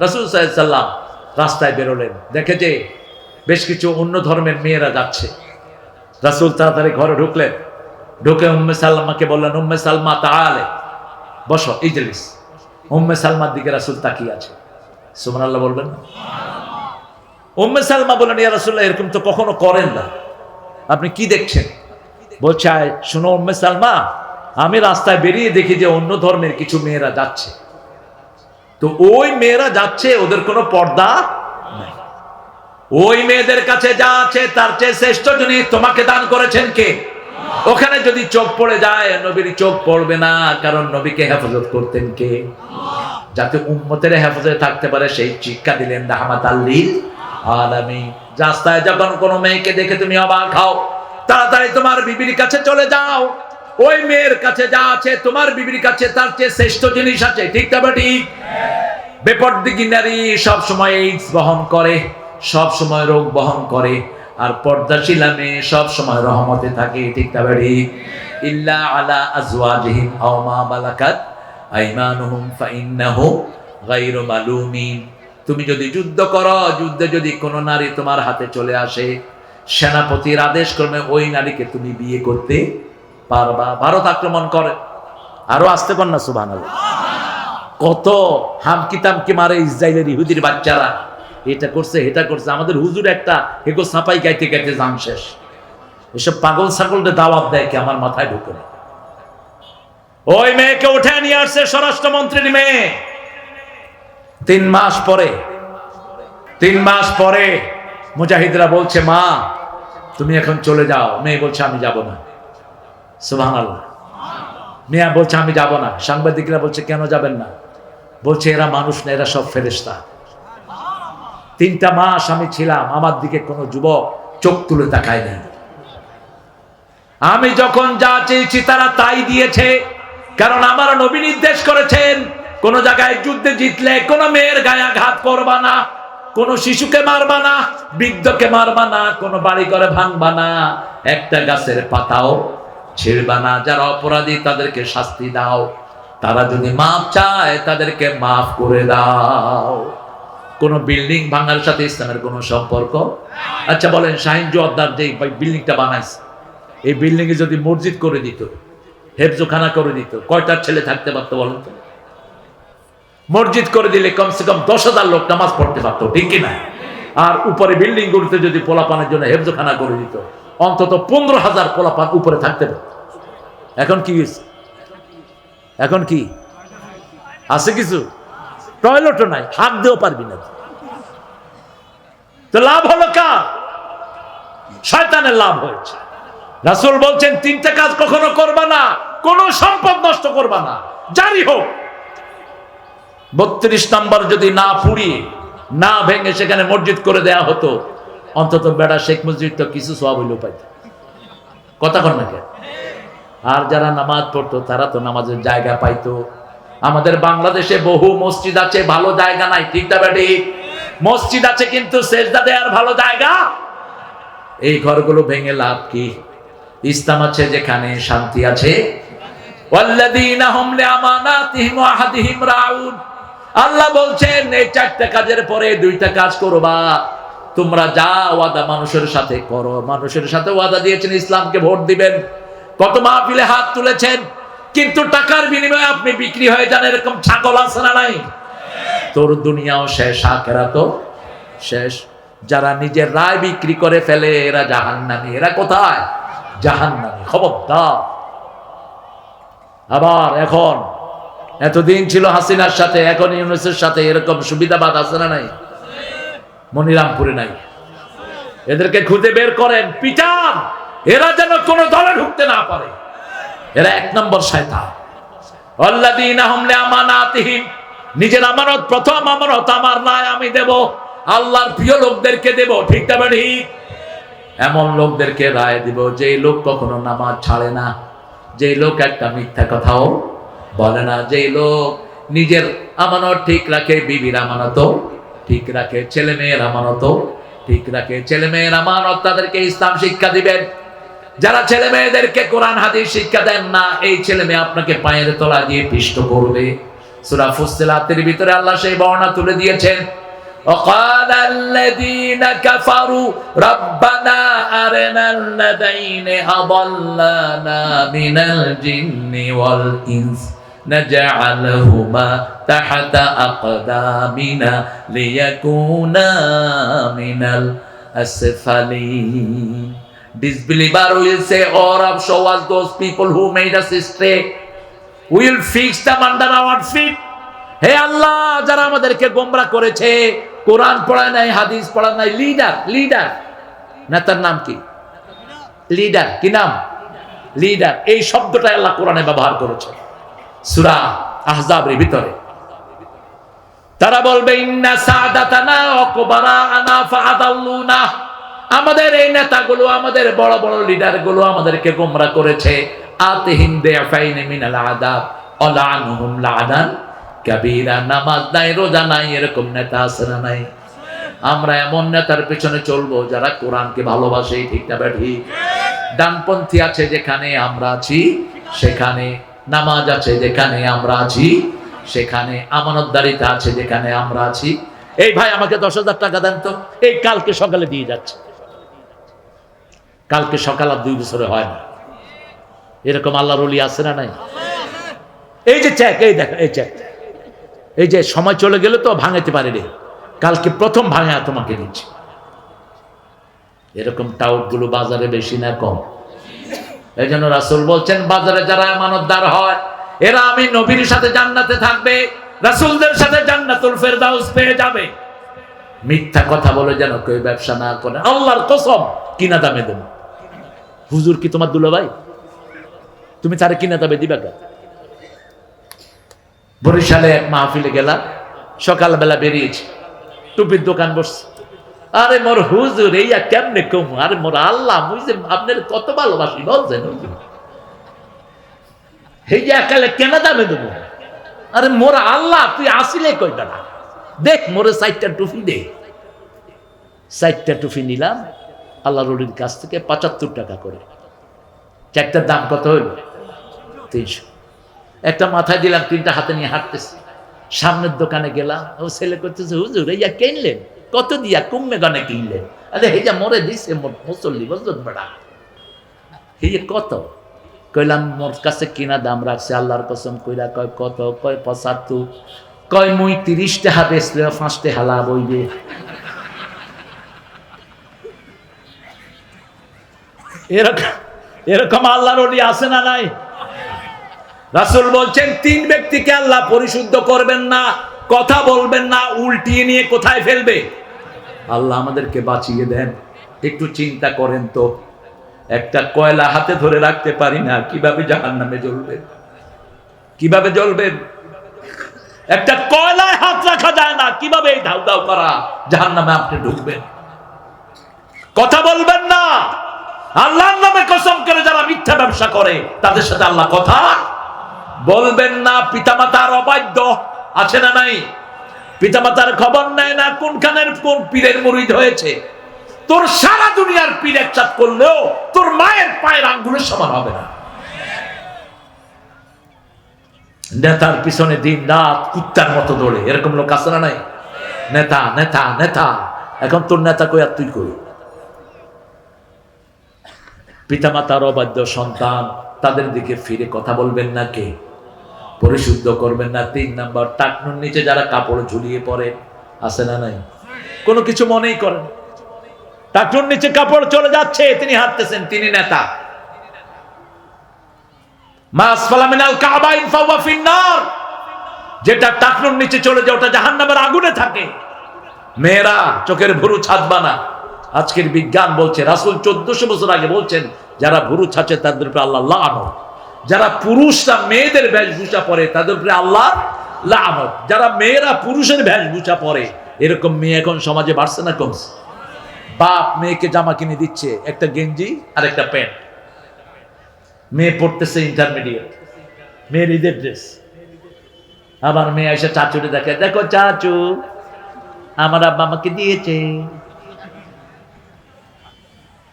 রাসূল রাস্তায় বেরোলেন। দেখে যে বেশ কিছু অন্য ধর্মের মেয়েরা যাচ্ছে। রাসূল তাড়াতাড়ি ঘরে ঢুকলেন। ঢুকে উম্মে সালমাকে বললেন, উম্মে সালমা, তাআলে, বসো, ইজলিস। উম্মে সালমার দিকে রাসূল তাকিয়ে আছে। সুবহানাল্লাহ বলবেন না? উম্মে সালমা বললেন, ইয়া রাসূলুল্লাহ, এরকম তো কখনো করেন না। আপনি কি দেখছেন? বলছে শোনো উম্মে সালমা, আমি রাস্তায় বেরিয়ে দেখি যে অন্য ধর্মের কিছু মেয়েরা যাচ্ছে। তো ওই মেয়েরা যাচ্ছে, ওদের কোনো পর্দা নাই। ওই মেয়েদের কাছে যা আছে, তার চেয়ে শ্রেষ্ঠ যিনি তোমাকে দান করেছেন কে? ওখানে যদি চোখ পড়ে যায়, নবীর চোখ পড়বে না, কারণ নবীকে হেফাজত করতেন কে? যাতে উম্মতের হেফাজতে থাকতে পারে, সেই শিক্ষা দিলেন রাহমাত আল্লিল আলামিন। রাস্তায় যখন কোনো মেয়েকে দেখে তুমি অবাক হও, তাড়াতাড়ি তোমার বিবির কাছে চলে যাও। ওই মেয়ের কাছে যা আছে, তোমার বিবির কাছে তার চেয়ে শ্রেষ্ঠ জিনিস আছে। ঠিক তবে ঠিক বেপর্দিকি নারী সব সময় এইডস বহন করে, সব সময় রোগ বহন করে, আর পর্দাশীলা মেয়ে সব সময় রহমতে থাকে। ঠিক তবে ঠিক ইল্লা আলা আজওয়াজিহিম আও মা মালাকাত আইমানুহুম ফাইন্নাহু গায়রু মালুমিন। তুমি যদি যুদ্ধ করো, যুদ্ধে যদি কোনো নারী তোমার হাতে চলে আসে, সেনাপতির আদেশ ক্রমে ওই নারীকে তুমি বিয়ে করতে ভারত আক্রমণ করে। আরও আসতে পার না সুবাহ কত হামকি তামকি মারে ইসরায়েলের ইহুদির বাচ্চারা। এটা করছে এটা করছে। আমাদের হুজুর একটা হেগো সাপাই গাইতে গাইতে জান শেষ। এসব পাগল ছাগলটা দাওয়াত দেয় কি আমার মাথায় ঢুকে না। ওই মেয়েকে উঠে নিয়ে আসছে স্বরাষ্ট্রমন্ত্রীর মেয়ে। তিন মাস পরে, তিন মাস পরে মুজাহিদরা বলছে, মা, তুমি এখন চলে যাও। মেয়ে বলছে, আমি যাব না। সুবহান আল্লাহ মিয়া বলছে, আমি যাব না। সাংবাদিকরা বলছে, কেন যাবেন না? বলছে, এরা মানুষ না, এরা সব ফেরেস্তা তিনটা মাস আমি ছিলাম, আমার দিকে কোনো যুবক চোখ তুলে তাকায় নাই। আমি যখন যা চেয়েছি তারা তাই দিয়েছে, কারণ আমার নবী নির্দেশ করেছেন, কোন জায়গায় যুদ্ধে জিতলে কোন মেয়ের গায়ে আঘাত করবা না, কোন শিশুকে মারবা না, বৃদ্ধকে মারবা না, কোন বাড়ি করে ভাঙবা না, একটা গাছের পাতাও ছিড়বা না, যারা অপরাধী তাদেরকে শাস্তি দাও। তারা যদি মাফ চায়, তাদেরকে মাফ করে দাও। কোন বিল্ডিং ভাঙার সাথে ইসলামের কোনো সম্পর্ক? আচ্ছা বলেন, শাহিন জোয়াদ্দার যে বিল্ডিংটা বানাইছে, এই বিল্ডিং এ যদি মসজিদ করে দিত, হেফজোখানা করে দিত কয়টার ছেলে থাকতে পারতো বলেন তো? মসজিদ করে দিলে কমসে কম দশ হাজার লোক নামাজ পড়তে পারতো, ঠিক কিনা? আর উপরে বিল্ডিং গুলিতে যদি পোলাপানের জন্য হেফজোখানা করে দিত অন্তত পনেরো হাজার পোলাপান উপরে থাকতে পারত এখন কি হয়েছে? এখন কি? আছে কিছু? টয়লেটও নাই, হাত দিয়েও পারবি না। তো লাভ হলো কার? শয়তানের লাভ হয়েছে। রাসূল বলছেন, তিনটা কাজ কখনো করবা না, কোনো সম্পদ নষ্ট করবা না, জারি হোক। বত্রিশ নম্বর যদি না পুড়িয়ে, না ভেঙে সেখানে মসজিদ করে দেয়া হতো অন্তত বেড়া শেখ মসজিদ তো কিছু সব হইলেও পাইত। কথা কর না কেন? আর যারা নামাজ পড়তো, তারা তো নামাজের জায়গা পাইতো। আমাদের বাংলাদেশে বহু মসজিদ আছে, ভালো জায়গা নাই, ঠিক না বেটি? মসজিদ আছে কিন্তু সেজদা দেওয়ার ভালো জায়গা। এই ঘরগুলো ভেঙে লাভ কি? ইসলাম আছে যেখানে শান্তি আছে। আল্লাহ বলছেন, এই চারটা কাজের পরে দুইটা কাজ করবা। তোমরা যা ওয়াদা মানুষের সাথে করো, মানুষের সাথে ওয়াদা দিয়েছেন, ইসলামকে ভোট দিবেন। কত মাহফিলে হাত তুলেছেন, কিন্তু টাকার বিনিময়ে আপনি বিক্রি হয়ে যান, এরকম ছাগল আছে না নাই? তোর দুনিয়াও শেষ আখেরা তো শেষ। যারা নিজের রায় বিক্রি করে ফেলে, এরা জাহান্নামী। এরা কোথায়? জাহান্নামী, খবরদার। আবার এখন, এতদিন ছিল হাসিনার সাথে, এখন ইউনুসের সাথে এরকম সুবিধাবাদ আছে না নাই? মনিরামপুরে নাই। এদেরকে খুঁজে বের করেন। পিটান! এরা যেন কোনো দলে ঢুকতে না পারে। এরা এক নম্বর শয়তান। নিজের আমানত, প্রথম আমানত আমার নয় আমি দেব। আল্লাহর প্রিয় লোকদেরকে দেব। ঠিক তবে ঠিক এমন লোকদেরকে রায় দিব যে লোক কখনো নামাজ ছাড়ে না। যে লোক একটা মিথ্যা কথাও বলে না। যে লোক নিজের আমানত ঠিক রাখে, বিবির আমানত ঠিক রাখে ছেলে মেয়ের আমানত ঠিক রাখে ছেলে মেয়ের আমানত তাদেরকে ইসলাম শিক্ষা দিবেন যারা ছেলে মেয়েদেরকে কোরআন হাদিস শিক্ষা দেন না এই ছেলে মেয়ে আপনাকে পায়ের তলা দিয়ে পিষ্ট করবে সূরা ফুসসিলাতের ভিতরে আল্লাহ সেই বর্ণনা তুলে দিয়েছেন وقال الذين كفروا ربنا أرنا الذين أضلنا من الجن والإنس نجعلهما تحت أقدامنا ليكونا من الأسفلين Disbeliever will say, Oh Rab, show us those people who made us stray. We will fix them under our feet. হে আল্লাহ যারা আমাদেরকে গোমরা করেছে কোরআন পড়ায় নাই হাদিস পড়ায় নাই লিডার লিডার নেতার নাম কি লিডার কি নাম লিডার এই শব্দটা আল্লাহ কোরআনে ব্যবহার করেছে সুরা আহজাবের ভিতরে। তারা বলবে আমাদের এই নেতাগুলো, আমাদের বড় বড় লিডারগুলো আমাদেরকে গোমরা করেছে। রোজা নাই, এরকম নেতা আছে না নাই? আমরা এমন নেতার পেছনে চলবো যারা কোরআনকে ভালোবাসে ডানপন্থী আছে যেখানে আমরা আছি, সেখানে নামাজ আছে যেখানে আমরা আছি, সেখানে আমানতদারিতা আছে যেখানে আমরা আছি। এই ভাই আমাকে দশ হাজার টাকা দেন তো, এই কালকে সকালে দিয়ে যাচ্ছে। কালকে সকাল আর দুই বছরে হয় না। এরকম আল্লাহর অলি আছে না নাই? এই যে চেক এই দেখো এই চেক এই যে সময় চলে গেলে তো ভাঙাতে পারে রে। কালকে প্রথম ভাঙা তোমাকে দিচ্ছি। এরকম টাউটগুলো বাজারে বেশি না কম। এই জন্য রাসুল বলছেন, বাজারে যারা আমানতদার হয়, এরা আমি নবীর সাথে জান্নাতে থাকবে, রাসুলদের সাথে জান্নাতুল ফেরদাউস পেয়ে যাবে। মিথ্যা কথা বলে যেন কেউ ব্যবসা না করে। আল্লাহর কসম, কিনা দামে দেব। হুজুর কি তোমার দুলো ভাই তুমি তারে কিনা দামে দিবা কেন? বরিশালে এক মাহফিলে গেলাম, সকালবেলা বেরিয়েছি, টুপির দোকান বসছে। আরে মোর হুজুর, এইয়া কেমনে কম? আরে মোর আল্লাহ আপনার কত ভালোবাসি, বলছেন এই দামে দেবো? আরে মোর আল্লাহ, তুই আসিলে কইটা না দেখ, মোরে সাইটটা টুপি দে। সাইটটা টুপি নিলাম, আল্লাহ রুলির কাছ থেকে পঁচাত্তর টাকা করে। চারটার দাম কত হইল? তিনশো। একটা মাথায় দিলাম, তিনটা হাতে নিয়ে হাঁটতেছি। সামনের দোকানে গেলাম, ও ছেলে করতেছে হুজুর, এইয়া কিনলেন? কত দিয়া কুম্মে গানে কিনলে? আরে এই যা মরে দিছে মুসল্লি, বুঝলেন বেড়া? যে কত? কইলাম, মোর কাছে কিনা দাম রাখছে, আল্লাহর কসম কইরা কয়, কত? কয়, পঁচাত্তর। কয়, মুই তিরিশ টাকা বেচলে পাঁচ টাকা লাভ হইবে। এরকম এরকম আল্লাহর অলি আছে না নাই? রাসুল বলছেন, তিন ব্যক্তিকে আল্লাহ পরিশুদ্ধ করবেন না। কথা বলবেন না, উল্টিয়ে নিয়ে কোথায় ফেলবে? আল্লাহ আমাদেরকে বাঁচিয়ে দেন। একটু চিন্তা করেন তো, একটা কয়লা হাতে ধরে রাখতে পারি না, কীভাবে জাহান নামে জ্বলবেন কীভাবে জ্বলবেন একটা কয়লায় হাত রাখা যায় না, কীভাবে এই ধাউ ধাউ করা জাহান নামে আপনি ঢুকবেন? কথা বলবেন না। আল্লাহর নামে কসম করে যারা মিথ্যা ব্যবসা করে, তাদের সাথে আল্লাহ কথা বলবেন না। পিতামাতার অবাধ্য। আছে না নাই? পিতামাতার খবর নেয় না কোনখানের কোন পীরের মুরিদ হয়েছে? তোর সারা দুনিয়ার পীর একসাথ করলেও তোর মায়ের পায়ের আঙ্গুলের সমান হবে না। নেতার পিছনে দিন রাত কুত্তার মতো দৌড়ে। এরকম লোক আছে না নাই? নেতা নেতা নেতা। এখন তোর নেতা কই আর তুই কই? পিতামাতার অবাধ্য সন্তান, তাদের দিকে ফিরে কথা বলবেন না কে? পরিশুদ্ধ করবেন না, তিন নাম্বার, টাকনুর নিচে যারা কাপড় ঝুলিয়ে পড়ে আছে না নাই? কোনো কিছু মনেই করেন টাকনুর নিচে কাপড় চলে যাচ্ছে, তিনি হাঁটতেছেন, তিনি নেতা। যেটা টাকনুর নিচে চলে যায়, ওটা জাহান্নামের আগুনে থাকে। মেয়েরা, চোখের ভুরু ছাদবা না আজকের বিজ্ঞান বলছে, রাসুল চোদ্দশো বছর আগে বলছেন, যারা ভুরু ছাচে, তাদের আল্লাহ লানত। যারা পুরুষরা মেয়েদের বেশভূষা পরে, তাদের উপরে আল্লাহ লানত। যারা মেয়েরা পুরুষের বেশভূষা পরে, এরকম মেয়ে এখন সমাজে বাড়ছে না কমছে? বাপ মেয়েকে জামা কিনে দিচ্ছে, একটা গেঞ্জি আর একটা প্যান্ট। মেয়ে পড়তেছে ইন্টারমিডিয়েট মেয়ের ঈদের ড্রেস আবার মেয়ে এসে চাচুরে দেখে দেখো চাচু, আমার আব্বা আমাকে দিয়েছে।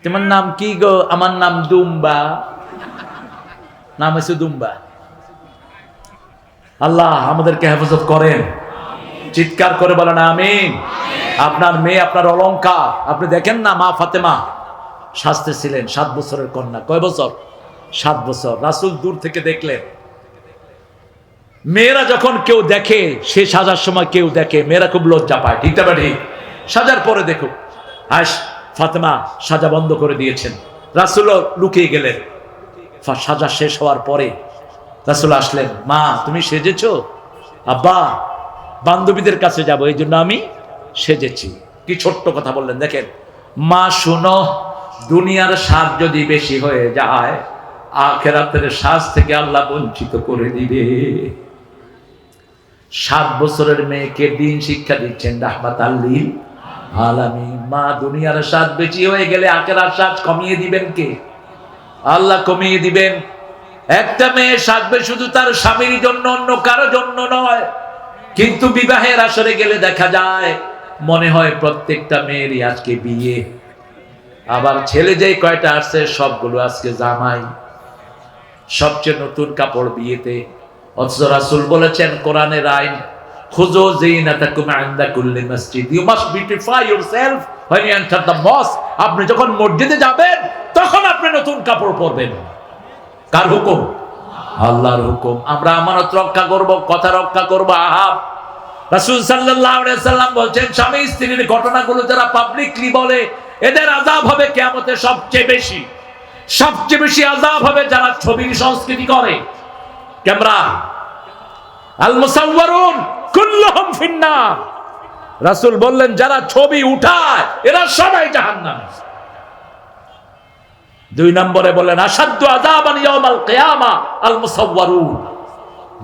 তোমার নাম কি গো? আমার নাম দুম্বা। নাম হচ্ছে দুম্বা। আল্লাহ আমাদেরকে হেফাজত করেন। চিৎকার করে বলেন, আমিন। আপনার মেয়ে, আপনার অলংকার। আপনি দেখেন না মা ফাতেমা শাস্তে ছিলেন সাত বছরের কন্যা। কয় বছর? সাত বছর। রাসুল দূর থেকে দেখলেন। মেয়েরা যখন কেউ দেখে, সে সাজার সময় কেউ দেখে, মেয়েরা খুব লজ্জা পায়। ঠিক না ঠিক? সাজার পরে দেখুক। হাস, ফাতেমা সাজা বন্ধ করে দিয়েছেন। রাসুলও লুকিয়ে গেলেন। সাজা শেষ হওয়ার পরে রাসুল আসলেন, মা, তুমি সেজেছো? আব্বা, বান্ধবীদের কাছে যাব এই জন্য আমি সেজেছি। কি ছোট্ট কথা বললেন, দেখেন। মা, শুনো, দুনিয়ার স্বাদ যদি বেশি হয়ে যায়, আখেরাতের শ্বাস থেকে আল্লাহ বঞ্চিত করে দিবে। সাত বছরের মেয়েকে দিন শিক্ষা দিচ্ছেন রাহমাত আল্লিল আলামী মা, দুনিয়ার স্বাদ বেশি হয়ে গেলে আখেরার স্বাদ কমিয়ে দিবেন কে? আল্লাহ কমিয়ে দিবেন। একটা মেয়ে সাজবে শুধু তার স্বামীর জন্য, অন্য কারও জন্য নয়। কিন্তু বিবাহের আসরে গেলে দেখা যায়, মনে হয় প্রত্যেকটা মেয়েরই আজকে বিয়ে। আবার ছেলে যেই কয়টা আসছে, সবগুলো আজকে জামাই। সবচেয়ে নতুন কাপড় বিয়েতে। অথচ রাসুল বলেছেন, কোরআনের আইন খুজো কুল্লি মসজিদ। You must beautify you enter the mosque আপনি যখন মসজিদে যাবেন, তখন আপনি নতুন কাপড় পরবেন। কার হুকুম? আল্লাহর হুকুম। আমরা আমানত রক্ষা করব, কথা রক্ষা করব, আহাব। রাসূল সাল্লাল্লাহু আলাইহি সাল্লাম বলছেন, স্বামী স্ত্রীর ঘটনাগুলো যারা পাবলিকলি বলে, এদের আযাব হবে কিয়ামতে সবচেয়ে বেশি। সবচেয়ে বেশি আযাব হবে যারা ছবির সংস্কৃতি করে। ক্যামেরা। আল মুসাওয়ারুন কুল্লুহুম রাসূল বললেন, যারা ছবি উঠায়, এরা সবাই জাহান্নামে। দুই নম্বরে বলেন আসাধ্য মুসাওয়ারুন।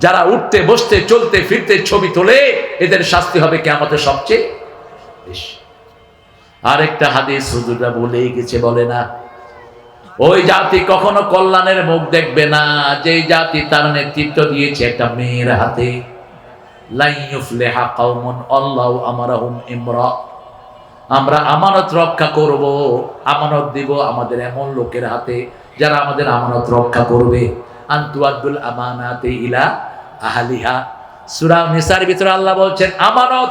যারা উঠতে, বসতে, চলতে, ফিরতে ছবি তোলে, এদের শাস্তি হবে কিয়ামতে সবচেয়ে আরেকটা হাদিস হুজুররা বলেই গেছে, বলে না, ওই জাতি কখনো কল্যাণের মুখ দেখবে না। যে জাতি তার নেতৃত্ব দিয়েছে একটা মেয়ের হাতে। লাই ইউফলিহা কওমুন আমারাহুম ইমরা। আমরা আমানত রক্ষা করব, আমানত দিব আমাদের এমন লোকের হাতে যারা আমাদের আমানত রক্ষা করবে। আন্তু আব্দুল আমানাতে ইলা আহালিহা। সূরা নিসার ভিতরে আল্লাহ বলছেন, আমানত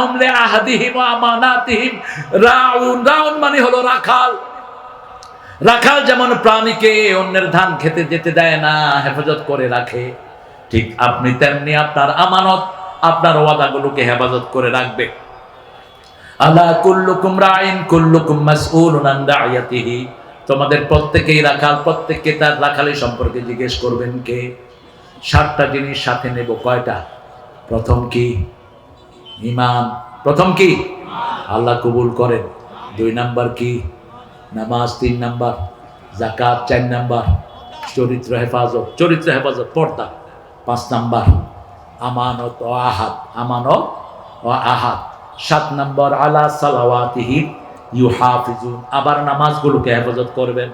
হুম লিআহদিহিম ওয়া আমানাতিহিম রাউন। রাউন মানে হলো রাখাল। রাখাল যেমন প্রাণীকে অন্যের ধান খেতে যেতে দেয় না, হেফাজত করে রাখে। ঠিক আপনি তেমনি আপনার আমানত, আপনার ওয়াদাগুলোকে হেফাজত করে রাখবে। আলা কুল্লুকুম রাইন, কুল্লুকুম মাসউলুন আন তোমাদের প্রত্যেকেই রাখাল, প্রত্যেককে তার রাখালি সম্পর্কে জিজ্ঞেস করবেন কে? সাতটা জিনিস সাথে নেব, কয়টা? প্রথম কি? ইমান প্রথম কি? আল্লাহ কবুল করেন। দুই নাম্বার কি? নামাজ তিন নাম্বার। জাকাত চার নাম্বার। চরিত্র হেফাজত চরিত্র হেফাজত, পর্দা। পাঁচ নাম্বার, আমানত ও আহাত। আমানত ও আহাত। সাত নম্বর, আলা সালাওয়াতিহি ইউ হাফিজুন আবার নামাজগুলোকে হেফাজত করবেন।